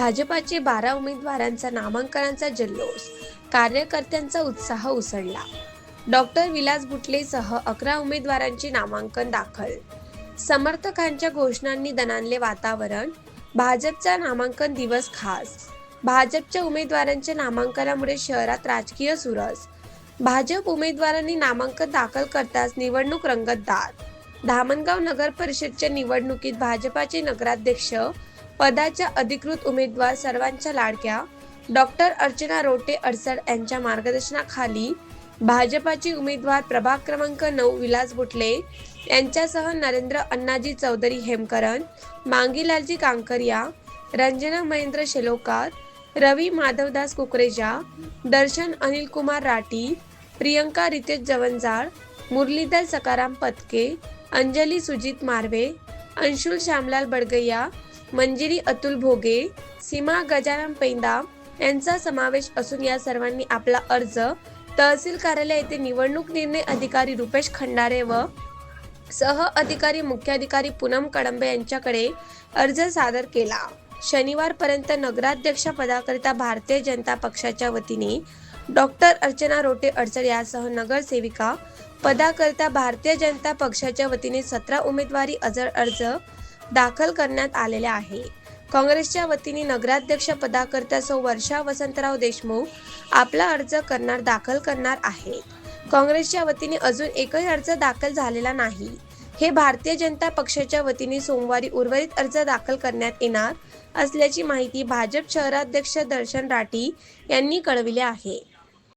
भाजपाचे बारा उमेदवारांचा नामांकनाचा जल्लोष. कार्यकर्त्यांचा उत्साह उसळला. डॉक्टर विलास बुटलेसह अकरा उमेदवारांचे नामांकन दाखल. समर्थकांच्या घोषणांनी दणाणले वातावरण. भाजपचा नामांकन दिवस खास. भाजपच्या उमेदवारांच्या नामांकनामुळे शहरात राजकीय सुरस. भाजप उमेदवारांनी नामांकन दाखल करताच निवडणूक रंगतदार. धामणगाव नगर परिषदच्या निवडणुकीत भाजपाचे नगराध्यक्ष पदाच्या अधिकृत उमेदवार सर्वांच्या लाडक्या. डॉक्टर अर्चना रोटे अडसड यांच्या मार्गदर्शनाखाली भाजपाचे उमेदवार प्रभाग क्रमांक नऊ विलास बुटले यांच्यासह नरेंद्र अण्णाजी चौधरी हेमकरन मांगीलालजी कांकरिया रंजना महेंद्र शेलोकार रवी माधवदास कुकरेजा दर्शन अनिल कुमार राठी प्रियंका रितेश जवंजाळ मुरलीधर सकाराम पतके अंजली सुजित मार्वे अंशुल श्यामलाल बडगैया मंजिरी अतुल भोगे सीमा गजानन पैंदा यांचा समावेश असून या सर्वांनी आपला अर्ज तहसील कार्यालय येथे निवडणूक निर्णय अधिकारी रुपेश खंडारे व सह अधिकारी मुख्याधिकारी पूनम कडंबे यांच्याकडे अर्ज सादर केला. शनिवारपर्यंत नगराध्यक्ष पदाकरिता भारतीय जनता पक्षाच्या वतीने डॉक्टर अर्चना रोटे अडचण यासह नगरसेविका पदाकरिता भारतीय जनता पक्षाच्या वतीने सतरा उमेदवारी अजर अर्ज दाखल करण्यात आलेले आहे. काँग्रेसच्या वतीने नगराध्यक्ष पदाकरता सौ वर्षा वसंतराव देशमुख आपला अर्ज करणार दाखल करणार आहे. काँग्रेसच्या वतीने अजून एकही अर्ज दाखल झालेला नाही. हे भारतीय जनता पक्षाच्या वतीने सोमवारी उर्वरित अर्ज दाखल करण्यात येणार असल्याची माहिती भाजप शहराध्यक्ष दर्शन राठी यांनी कळविले आहे.